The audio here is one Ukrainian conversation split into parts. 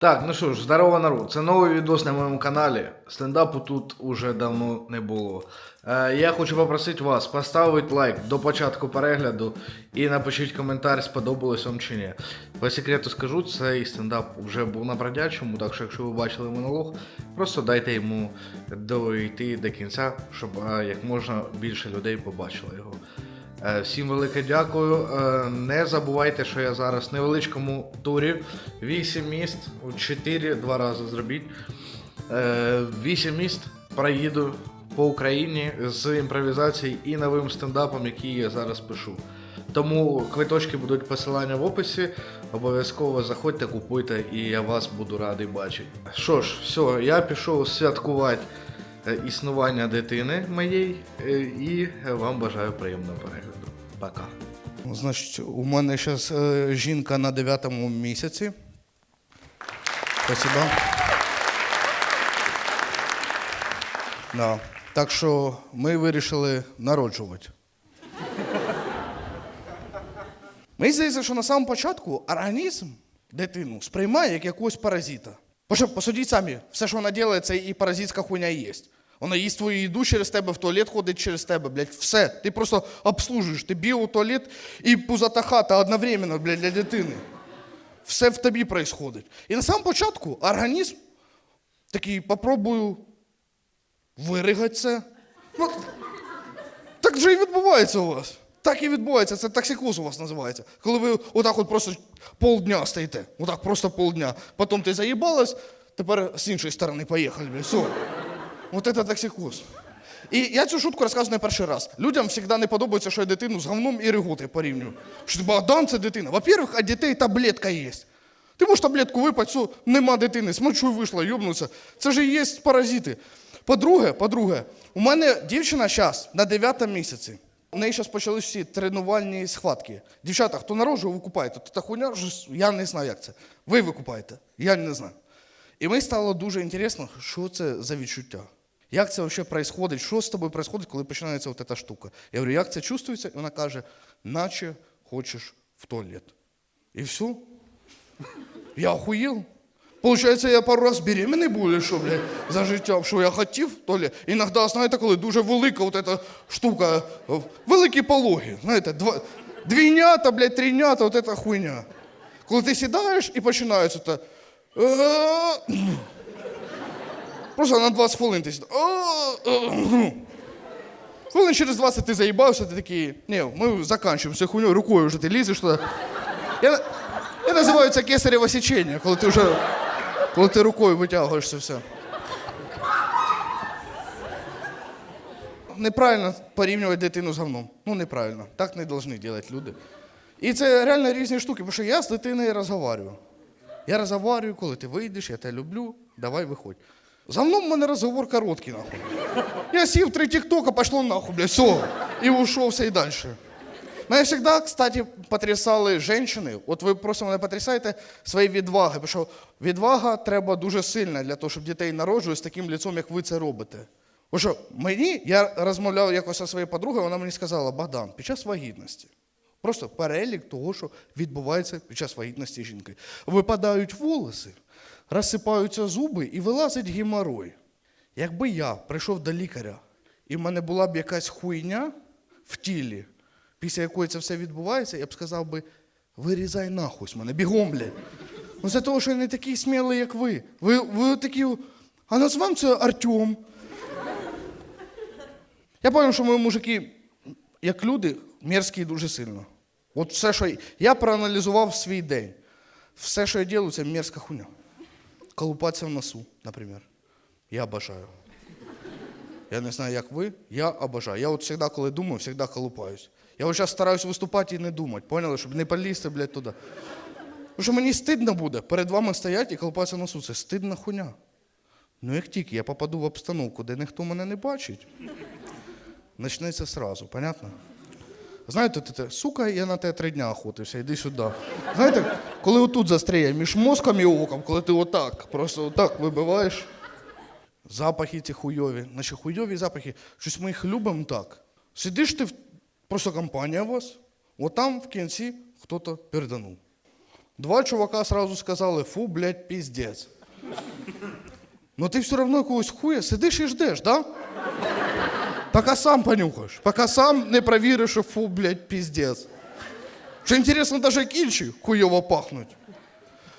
Так, ну що ж, здорово народ. Це новий відос на моєму каналі. Стендапу тут уже давно не було. Е, я хочу попросити вас поставити лайк до початку перегляду і напишіть коментар, сподобалось вам чи ні. По секрету скажу, цей стендап вже був на бродячому, так що якщо ви бачили монолог, просто дайте йому дойти до кінця, щоб е, як можна більше людей побачило його. Е, Всім велике дякую. Е, Не забувайте, що я зараз в невеличкому турі. 8 міст, 4 два рази зробіть. 8 міст проїду по Україні з імпровізації і новим стендапом, який я зараз пишу. Тому квиточки будуть посилання в описі. Обов'язково заходьте, купуйте, і я вас буду радий бачити. Що ж, все, я пішов святкувати е, існування дитини моєї е, і вам бажаю приємного перегляду. Пока. Значить, у мене зараз е, жінка на дев'ятому місяці. Спасибо. Да. Так що ми вирішили народжувати. Мені здається, що на самому початку організм дитину сприймає як якогось паразита. Бо що, посудіть самі, все, що вона робить, це і паразитська хуйня і є. Вона їсть твою їду через тебе, в туалет ходить через тебе, блядь, все. Ти просто обслужуєш, ти біо туалет і пузата хата одновременно, блядь, для дитини. Все в тобі происходить. І на самому початку організм такий, попробую виригати це. Ну, так же і відбувається у вас. Так і відбувається, це токсикоз у вас називається. Коли ви отак от просто полдня стоїте, отак просто полдня. Потім ти заїбалась, тепер з іншої сторони поїхали. Все. От це токсикоз. І я цю шутку розказую не перший раз. Людям завжди не подобається, що я дитину з говном і реготи порівнюю. Що Богдан це дитина. Во-первых, у дітей таблетка є. Ти можеш таблетку випити, все, нема дитини, смочуй вийшла, йобнуться. Це ж є паразити. По-друге, по-друге, у мене дівчина зараз на 9 місяці. У неї зараз почалися всі тренувальні схватки. Дівчата, хто народжує, ви купаєте. Та хуйня, я не знаю, як це. Ви викупаєте, я не знаю. І мені стало дуже інтересно, що це за відчуття. Як це взагалі відбувається? Що з тобою відбувається, коли починається ця штука? Я говорю, як це чувствується? І вона каже, наче хочеш в туалет. І все. Я охуел. Получається, я пару раз беременний був, що, блядь, за життя, що я хотів, то ли. Іноді, знаєте, коли дуже велика от эта штука, великі пологи, знаєте, два, двійнята, блядь, трійнята, от эта хуйня. Коли ти сідаєш і починається це. е, Просто на 20 хвилин ти сідаєш. е, е, Хвилин через 20 ти заїбався, ти такий, ні, ми закінчуємо цю хуйню, рукою вже ти лізеш туди. Я, я називаю це кесарєве січення, коли ти вже коли ти рукою витягуєш це все. Неправильно порівнювати дитину з говном. Ну, неправильно. Так не повинні робити люди. І це реально різні штуки, тому що я з дитиною розговорюю. Я розговорюю, коли ти вийдеш, я тебе люблю, давай виходь. З говном в мене розговор короткий, нахуй. Я сів три тіктока, пошло нахуй, блядь, все. І ушов і далі. Мене завжди, кстати, потрясали жінки. От ви просто мене потрясаєте своєю відвагою, тому що відвага треба дуже сильна для того, щоб дітей народжувати з таким лицом, як ви це робите. Бо що мені, я розмовляв якось зі своєю подругою, вона мені сказала, Богдан, під час вагітності. Просто перелік того, що відбувається під час вагітності жінки. Випадають волоси, розсипаються зуби і вилазить геморой. Якби я прийшов до лікаря, і в мене була б якась хуйня в тілі, після якої це все відбувається, я б сказав би, вирізай нахуй з мене, бігом, блядь. Ну це того, що я не такий смілий, як ви. Ви, ви такі, а назвам це Артем. Я пам'ятаю, що ми мужики, як люди, мерзкі дуже сильно. От все, що я проаналізував свій день. Все, що я роблю, це мерзка хуйня. Колупатися в носу, наприклад. Я бажаю. Я не знаю, як ви, я обожаю. Я от завжди, коли думаю, завжди колупаюсь. Я от зараз стараюсь виступати і не думати, поняли, щоб не полізти, блядь, туди. Тому що мені стидно буде перед вами стояти і колупатися в носу. Це стидна хуйня. Ну, як тільки я попаду в обстановку, де ніхто мене не бачить, почнеться сразу, понятно? Знаєте, ти, те, сука, я на тебе три дня охотився, йди сюди. Знаєте, коли отут застряє між мозком і оком, коли ти отак, просто отак вибиваєш. Запахи ці хуйові, наші хуйові запахи. Щось ми їх любимо так. Сидиш ти, в... просто компанія у вас, от там в кінці хто-то переданув. Два чувака сразу сказали, фу, блядь, піздець. Но ти все одно когось хуя сидиш і ждеш, да? Поки сам понюхаєш, поки сам не провіриш, що фу, блядь, піздець. Що інтересно, навіть інші хуйово пахнуть.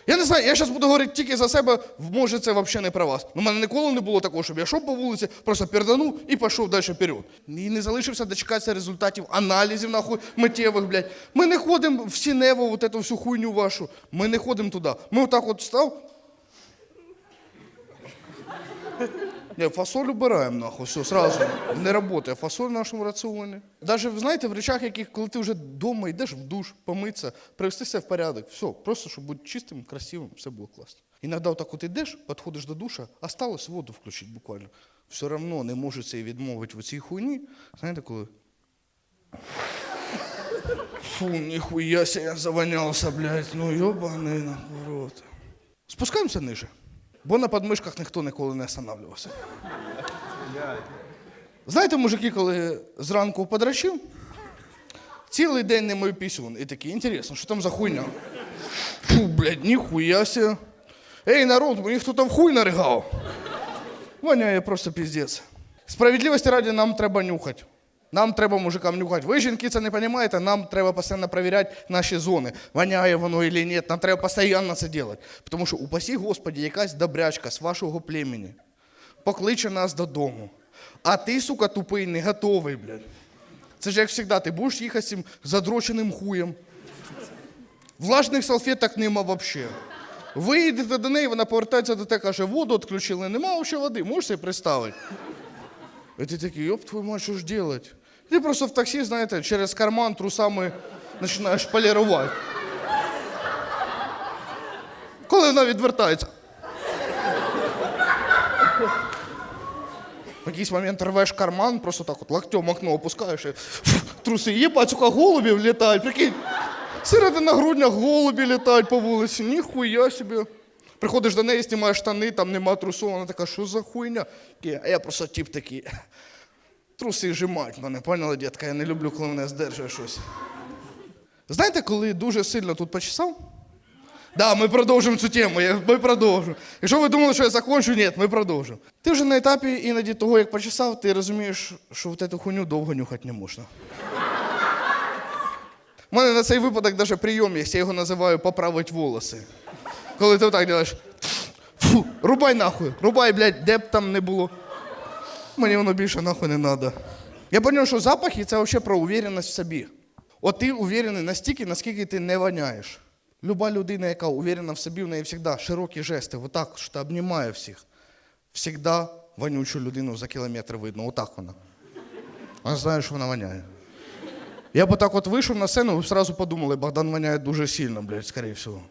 Я не знаю, я зараз буду говорити тільки за себе, може це взагалі не про вас. У мене ніколи не було такого, щоб я йшов по вулиці, просто перданув і пішов далі вперед. І не залишився дочекатися результатів аналізів нахуй миттєвих, блядь. Ми не ходимо в Сінево, вот эту всю хуйню вашу. Ми не ходимо туди. Ми отак от встав. Не, фасоль убираємо нахуй, все, сразу. Не працює фасоль в нашому раціоні. Даже, знаєте, в речах, яких, коли ти вже вдома йдеш в душ, помитися, привести себе в порядок, все, просто щоб бути чистим, красивим, все було класно. Іноді отак от йдеш, підходиш до душа, осталось воду включити буквально. Все одно не можу це відмовити в цій хуйні. Знаєте, коли. Фу, ніхуя себе я завонявся, блядь, ну йобаний нахуй рот. Спускаємося ниже. Бо на подмишках ніхто ніколи не останавливався. Знаєте, мужики, коли зранку подрачив, цілий день не мою пісюн. І такі, інтересно, що там за хуйня? Фу, блядь, ніхуя себе. Ей, народ, мені хто там хуй наригав. Воняє просто піздець. Справедливості раді нам треба нюхати. Нам треба мужикам нюхати. Ви, жінки, це не розумієте, нам треба постійно перевіряти наші зони. Воняє воно чи ні. Нам треба постійно це робити. Тому що, упасі Господі, якась добрячка з вашого племені покличе нас додому. А ти, сука, тупий, не готовий, блядь. Це ж як завжди, ти будеш їхати з цим задроченим хуєм. Влажних салфеток нема взагалі. Ви йдете до неї, вона повертається до тебе, каже, воду відключили, нема взагалі води, можеш собі представити? І ти такий, йоп, твою мать, що ж делать? Ти просто в таксі, знаєте, через карман трусами починаєш полірувати. Коли вона відвертається. В якийсь момент рвеш карман, просто так от локтем окно опускаєш і труси. Єбать, сука, голубі влітають, прикинь. Серед на груднях голубі літають по вулиці, ніхуя собі. Приходиш до неї, знімаєш штани, там нема трусу, вона така, що за хуйня? А я просто тип такий. Труси жимають мене, поняла, дітка? Я не люблю, коли мене здержує щось. Знаєте, коли дуже сильно тут почесав? Да, ми продовжимо цю тему, я- ми продовжимо. Якщо ви думали, що я закончу, ні, ми продовжимо. Ти вже на етапі іноді того, як почесав, ти розумієш, що в цю хуйню довго нюхати не можна. У мене на цей випадок навіть прийом є, я його називаю поправить волоси. Коли ти отак робиш, фу, рубай нахуй, рубай, блядь, де б там не було. Мені воно більше нахуй не треба. Я зрозумів, що запахи це взагалі про увереність в собі. От ти уверений настільки, наскільки ти не воняєш. Люба людина, яка уверена в собі, в неї завжди широкі жести, отак, що обнімає всіх. Всегда вонючу людину за кілометр видно, отак вона. Вона знає, що вона воняє. Я б так от вийшов на сцену, ви одразу подумали, Богдан воняє дуже сильно, блядь, скоріше всього.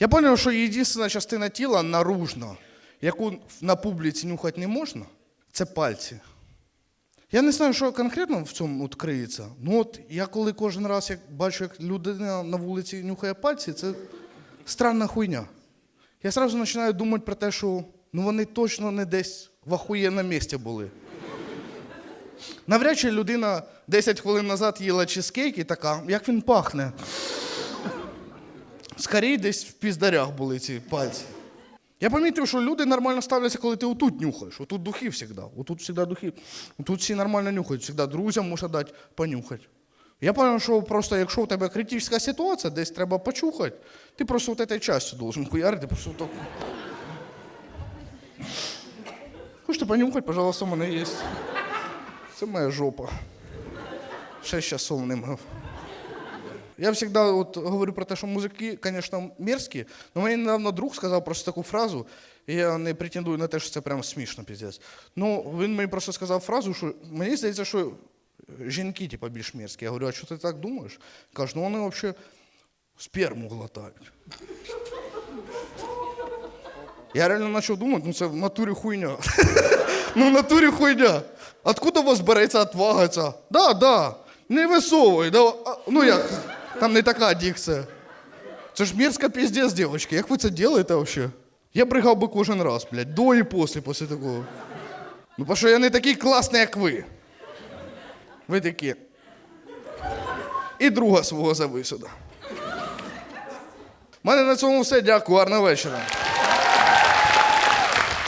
Я зрозумів, що єдина частина тіла наружна, яку на публіці нюхати не можна, це пальці. Я не знаю, що конкретно в цьому от криється. Ну от я коли кожен раз як бачу, як людина на вулиці нюхає пальці, це странна хуйня. Я одразу починаю думати про те, що ну вони точно не десь в ахуєнному місці були. Навряд чи людина 10 хвилин назад їла чизкейк і така, як він пахне. Скоріше десь в піздарях були ці пальці. Я помітив, що люди нормально ставляться, коли ти отут нюхаєш. Отут духи завжди. Отут завжди духи. Отут всі нормально нюхають. Завжди друзям можна дати понюхати. Я зрозумів, що просто якщо у тебе критична ситуація, десь треба почухати, ти просто от цією частю должен хуярити, просто так. Хочете понюхати, пожалуйста, у мене є. Це моя жопа. Шесть часов не мав. Я завжди от говорю про те, що музики, звісно, мерзкі, але мені недавно друг сказав просто таку фразу, і я не претендую на те, що це прям смішно, піздець. Ну, він мені просто сказав фразу, що мені здається, що жінки, типу, більш мерзкі. Я говорю, а що ти так думаєш? Каже, ну вони взагалі сперму глотають. Я реально почав думати, ну це в натурі хуйня. ну в натурі хуйня. Откуда у вас береться отвага ця? Да, да. Не висовуй. Да, ну як? Там не така дикція. Це ж мерзка піздець, дівчатки. Як ви це робите взагалі? Я бригав би кожен раз, блядь, до і після, після такого. Ну, по що я не такий класний, як ви. Ви такі. І друга свого зависуда. У мене на цьому все. Дякую, гарного вечора.